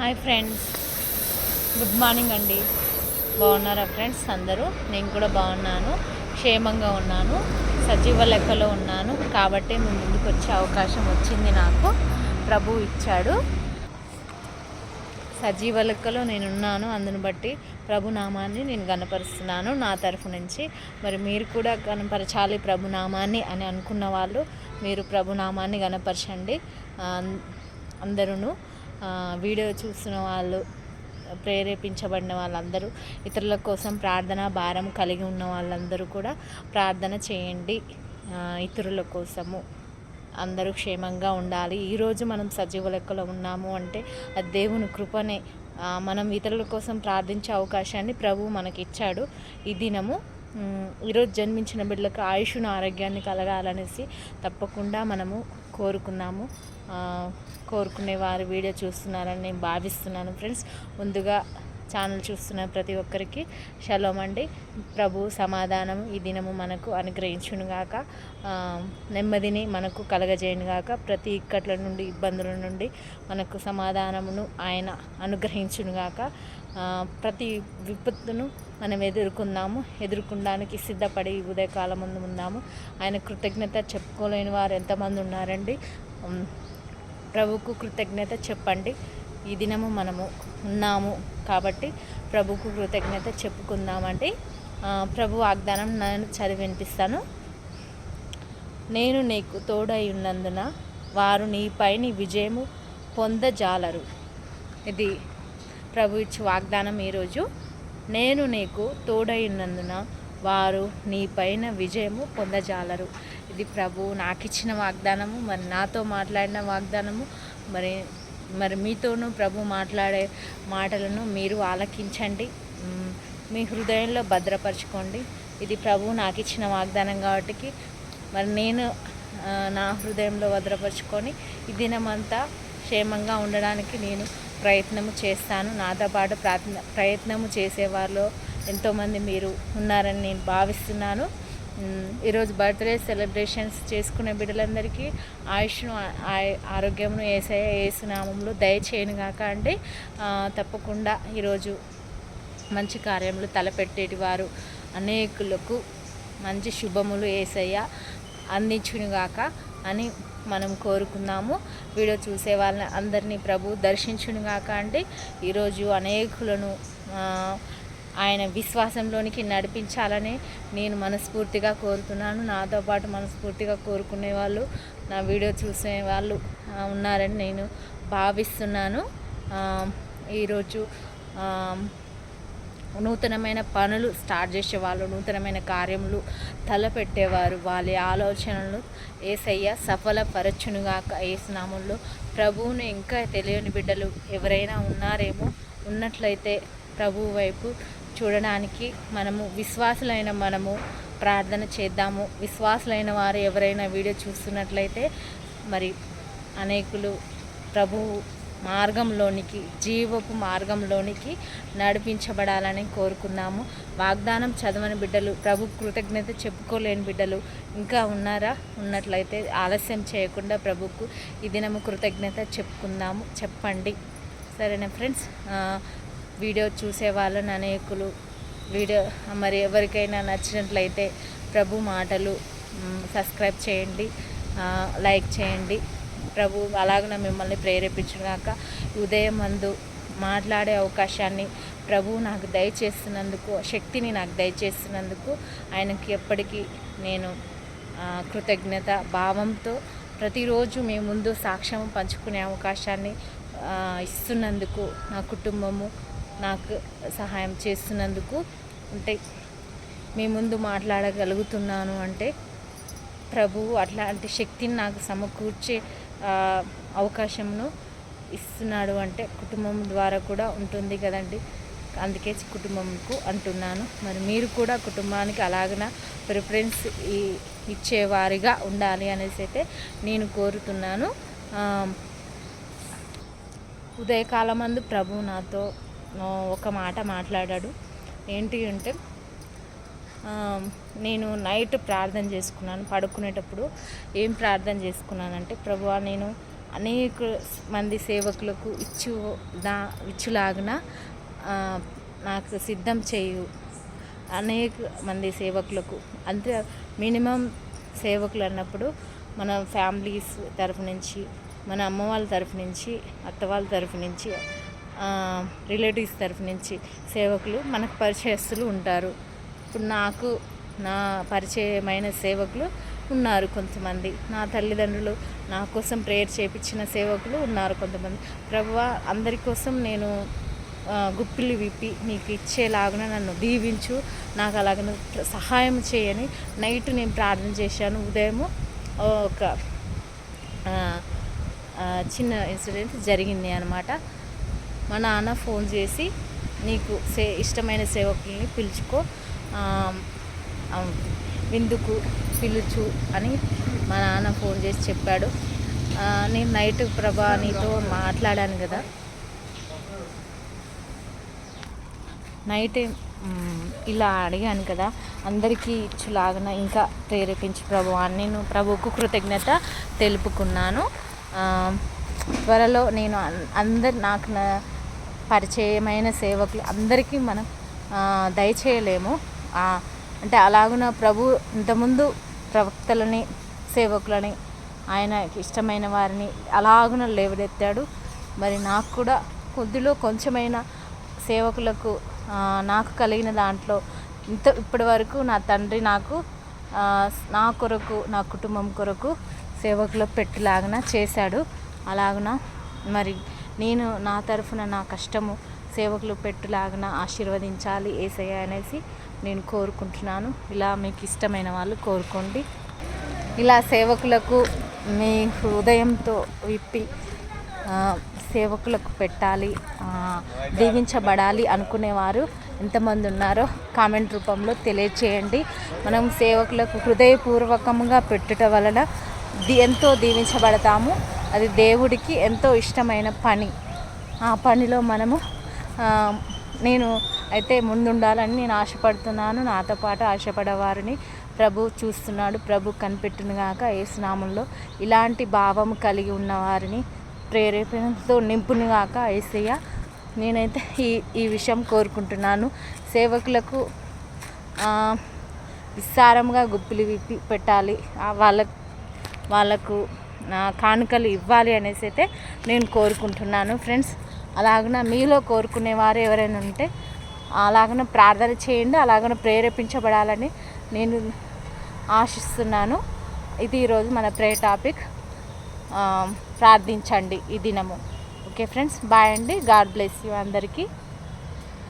Hi friends. Good morning అండి. బాగున్నారా friends అందరూ? నేను కూడా బాగున్నాను. క్షేమంగా ఉన్నాను. సజీవ లెక్కలో ఉన్నాను. కాబట్టి మీ ముందుకు వచ్చే అవకాశం వచ్చింది నాకు. ప్రభు ఇచ్చాడు. సజీవ లెక్కలో నేను ఉన్నాను అందును బట్టి ప్రభునామాన్ని నేను గనపరుస్తున్నాను నా తరఫు నుంచి. మరి మీరు కూడా గనపరచాలి ప్రభు నామాన్ని అని అనుకున్న వాళ్ళు మీరు ప్రభు నామాన్ని గనపరచండి అందరూ వీడియో చూస్తున్న వాళ్ళు ప్రేరేపించబడిన వాళ్ళందరూ ఇతరుల కోసం ప్రార్థన భారం కలిగి ఉన్న వాళ్ళందరూ కూడా ప్రార్థన చేయండి. ఇతరుల కోసము అందరూ క్షేమంగా ఉండాలి. ఈరోజు మనం సజీవ లెక్కలో ఉన్నాము అంటే అది దేవుని కృపనే. మనం ఇతరుల కోసం ప్రార్థించే అవకాశాన్ని ప్రభు మనకి ఇచ్చాడు ఈ దినము ఈరోజు జన్మించిన బిడ్డలకు ఆయుష్ను ఆరోగ్యాన్ని కలగాలనేసి తప్పకుండా మనము కోరుకున్నాము. కోరుకునే వారు వీడియో చూస్తున్నారని నేను భావిస్తున్నాను. ఫ్రెండ్స్ ముందుగా ఛానల్ చూస్తున్న ప్రతి ఒక్కరికి షలోం అండి. ప్రభు సమాధానం ఈ దినము మనకు అనుగ్రహించునుగాక. ఆ, నెమ్మదిని మనకు కలగజేయనుగాక. ప్రతి ఇక్కట్ల నుండి ఇబ్బందుల నుండి మనకు సమాధానమును ఆయన అనుగ్రహించునుగాక. ఆ, ప్రతి విపత్తును మనం ఎదుర్కొందాము. ఎదుర్కొనడానికి సిద్ధపడి ఉదయకాలం ముందు ఉందాము. ఆయన కృతజ్ఞత చెప్పుకోలేని వారు ఎంతమంది ఉన్నారండి? ప్రభుకు కృతజ్ఞత చెప్పండి. ఈ దినము మనము ఉన్నాము కాబట్టి ప్రభుకు కృతజ్ఞత చెప్పుకుందామండి ప్రభు వాగ్దానం నేను చదివి వినిపిస్తాను. నేను నీకు తోడై ఉన్నందున వారు నీపై నీ విజయము పొందజాలరు. ఇది ప్రభు ఇచ్చి వాగ్దానం ఈరోజు నేను నీకు తోడై ఉన్నందున వారు నీ పైన విజయము పొందజాలరు. ఇది ప్రభు నాకు ఇచ్చిన వాగ్దానము మరి నాతో మాట్లాడిన వాగ్దానము మరి మరి మీతోనూ ప్రభు మాట్లాడే మాటలను మీరు ఆలకించండి. మీ హృదయంలో భద్రపరచుకోండి. ఇది ప్రభు నాకు ఇచ్చిన వాగ్దానం కాబట్టి మరి నేను నా హృదయంలో భద్రపరుచుకొని ఈ దినమంతా క్షేమంగా ఉండడానికి నేను ప్రయత్నము చేస్తాను. నాతో పాటు ప్రార్థన ప్రయత్నము చేసేవారిలో ఎంతోమంది మీరు ఉన్నారని నేను భావిస్తున్నాను. ఈరోజు బర్త్డే సెలబ్రేషన్స్ చేసుకునే బిడ్డలందరికీ ఆయుష్ను ఆరోగ్యమును ఆ- ఆరోగ్యమును ఏసే ఏసునామంలో దయచేయను గాక అంటే తప్పకుండా ఈరోజు మంచి కార్యములు తలపెట్టేటి వారు అనేకులకు మంచి శుభములు ఏసయ్య అందించునుగాక అని మనం కోరుకున్నాము వీడియో చూసే వాళ్ళని అందరినీ ప్రభు దర్శించునుగాక అంటే ఈరోజు అనేకులను ఆయన విశ్వాసంలోనికి నడిపించాలని నేను మనస్ఫూర్తిగా కోరుతున్నాను. నాతో పాటు మనస్ఫూర్తిగా కోరుకునే వాళ్ళు నా వీడియో చూసే వాళ్ళు ఉన్నారని నేను భావిస్తున్నాను. ఈరోజు నూతనమైన పనులు స్టార్ట్ చేసేవాళ్ళు నూతనమైన కార్యములు తలపెట్టేవారు. వాళ్ళ ఆలోచనలు ఏసయ్య సఫలపరచునుగాక ఏసునాముల్లో ప్రభువును ఇంకా తెలియని బిడ్డలు ఎవరైనా ఉన్నారేమో? ఉన్నట్లయితే ప్రభువు వైపు చూడడానికి మనము విశ్వాసులైన మనము ప్రార్థన చేద్దాము. విశ్వాసులైన వారు ఎవరైనా వీడియో చూస్తున్నట్లయితే మరి అనేకులు ప్రభువు మార్గంలోనికి జీవపు మార్గంలోనికి నడిపించబడాలని కోరుకున్నాము. వాగ్దానం చదవని బిడ్డలు ప్రభు కృతజ్ఞత చెప్పుకోలేని బిడ్డలు ఇంకా ఉన్నారా? ఉన్నట్లయితే ఆలస్యం చేయకుండా ప్రభుకు ఈ దినము కృతజ్ఞత చెప్పుకుందాము. చెప్పండి. సరేనా ఫ్రెండ్స్? వీడియో చూసే వాళ్ళని అనేకులు వీడియో మరి ఎవరికైనా నచ్చినట్లయితే ప్రభు మాటలు సబ్స్క్రైబ్ చేయండి లైక్ చేయండి. ప్రభు అలాగన మిమ్మల్ని ప్రేరేపించుగాక ఉదయం మందు మాట్లాడే అవకాశాన్ని ప్రభు నాకు దయచేస్తున్నందుకు శక్తిని నాకు దయచేస్తున్నందుకు ఆయనకి ఎప్పటికీ నేను కృతజ్ఞత భావంతో ప్రతిరోజు మీ ముందు సాక్ష్యం పంచుకునే అవకాశాన్ని ఇస్తున్నందుకు నా కుటుంబము నాకు సహాయం చేస్తున్నందుకు అంటే మీ ముందు మాట్లాడగలుగుతున్నాను అంటే ప్రభువు అట్లాంటి శక్తిని నాకు సమకూర్చే అవకాశంను ఇస్తున్నాడు అంటే కుటుంబం ద్వారా కూడా ఉంటుంది కదండి. అందుకే కుటుంబంకు అంటున్నాను. మరి మీరు కూడా కుటుంబానికి అలాగన ప్రిఫరెన్స్ ఇచ్చేవారిగా ఉండాలి అనేసి అయితే నేను కోరుతున్నాను. ఉదయకాలమందు ప్రభు నాతో ఒక మాట మాట్లాడాడు. ఏంటి అంటే నేను నైట్ ప్రార్థన చేసుకున్నాను. పడుకునేటప్పుడు ఏం ప్రార్థన చేసుకున్నానంటే ప్రభు నేను అనేక మంది సేవకులకు ఇచ్చు దా ఇచ్చులాగిన నాకు సిద్ధం చేయు. అనేక మంది సేవకులకు. అంతే మినిమం సేవకులు అన్నప్పుడు మన ఫ్యామిలీస్ తరఫు నుంచి మన అమ్మ వాళ్ళ తరఫు నుంచి అత్త వాళ్ళ తరఫు నుంచి రిలేటివ్స్ తరఫు నుంచి సేవకులు మనకు పరిచయస్తులు ఉంటారు. ఇప్పుడు నాకు నా పరిచయమైన సేవకులు ఉన్నారు కొంతమంది. నా తల్లిదండ్రులు నా కోసం ప్రేయర్ చేపించిన సేవకులు ఉన్నారు కొంతమంది. ప్రభు అందరి కోసం నేను గుప్పిలు విప్పి నీకు ఇచ్చేలాగున నన్ను దీవించు. నాకు అలాగ సహాయం చేయని నైట్ నేను ప్రార్థన చేశాను. ఉదయము ఒక చిన్న ఇన్సిడెంట్ జరిగింది అనమాట మా నాన్న ఫోన్ చేసి నీకు సే ఇష్టమైన సేవకుల్ని పిలుచుకో. విందుకు పిలుచు అని మా నాన్న ఫోన్ చేసి చెప్పాడు. నేను నైట్ ప్రభా నీతో మాట్లాడాను కదా. నైట్ ఇలా అడిగాను కదా. అందరికీ ఇచ్చులాగన ఇంకా ప్రేరేపించి ప్రభు అని నేను ప్రభువుకు కృతజ్ఞత తెలుపుకున్నాను. త్వరలో నేను అన్- అందరు నాకు నా పరిచయమైన సేవకులు అందరికీ మనం దయచేయలేము. అంటే అలాగున ప్రభు ఇంతకుముందు ప్రవక్తలని సేవకులని ఆయనకి ఇష్టమైన వారిని అలాగున లేవడెత్తాడు మరి నాకు కూడా కొద్దిలో కొంచెమైన సేవకులకు నాకు కలిగిన దాంట్లో ఇంత ఇప్పటి వరకు నా తండ్రి నాకు నా కొరకు నా కుటుంబం కొరకు సేవకులు పెట్టిలాగన చేశాడు. అలాగున మరి నేను నా తరఫున నా కష్టము సేవకులు పెట్టులాగిన ఆశీర్వదించాలి ఏసయ్య అనేసి నేను కోరుకుంటున్నాను. ఇలా మీకు ఇష్టమైన వాళ్ళు కోరుకోండి. ఇలా సేవకులకు మీ హృదయంతో విప్పి సేవకులకు పెట్టాలి దీవించబడాలి అనుకునేవారు ఎంతమంది ఉన్నారో కామెంట్ రూపంలో తెలియచేయండి. మనం సేవకులకు హృదయపూర్వకంగా పెట్టుట వలన ఎంతో దీవించబడతాము. అది దేవుడికి ఎంతో ఇష్టమైన పని. ఆ పనిలో మనము నేను అయితే ముందుండాలని నేను ఆశపడుతున్నాను. నాతో పాటు ఆశపడేవారిని ప్రభు చూస్తున్నాడు. ప్రభు కనిపెట్టునుగాక ఏసునామంలో ఇలాంటి భావం కలిగి ఉన్నవారిని ప్రేరేపణతో ప్రేరేపణతో నింపునుగాక ఏసయ్య. నేనైతే ఈ ఈ విషయం కోరుకుంటున్నాను. సేవకులకు విస్తారంగా గుప్పిలు విప్పి పెట్టాలి. వాళ్ళ వాళ్ళకు కానుకలు ఇవ్వాలి అనేసి అయితే నేను కోరుకుంటున్నాను. ఫ్రెండ్స్ అలాగన మీలో కోరుకునే వారు ఎవరైనా ఉంటే అలాగన ప్రార్థన చేయండి అలాగన ప్రేరేపించబడాలని నేను ఆశిస్తున్నాను. ఇది ఈరోజు మన ప్రే టాపిక్ ప్రార్థించండి ఈ దినము. ఓకే ఫ్రెండ్స్ బాయ్ అండి. గాడ్ బ్లెస్ యూ అందరికీ.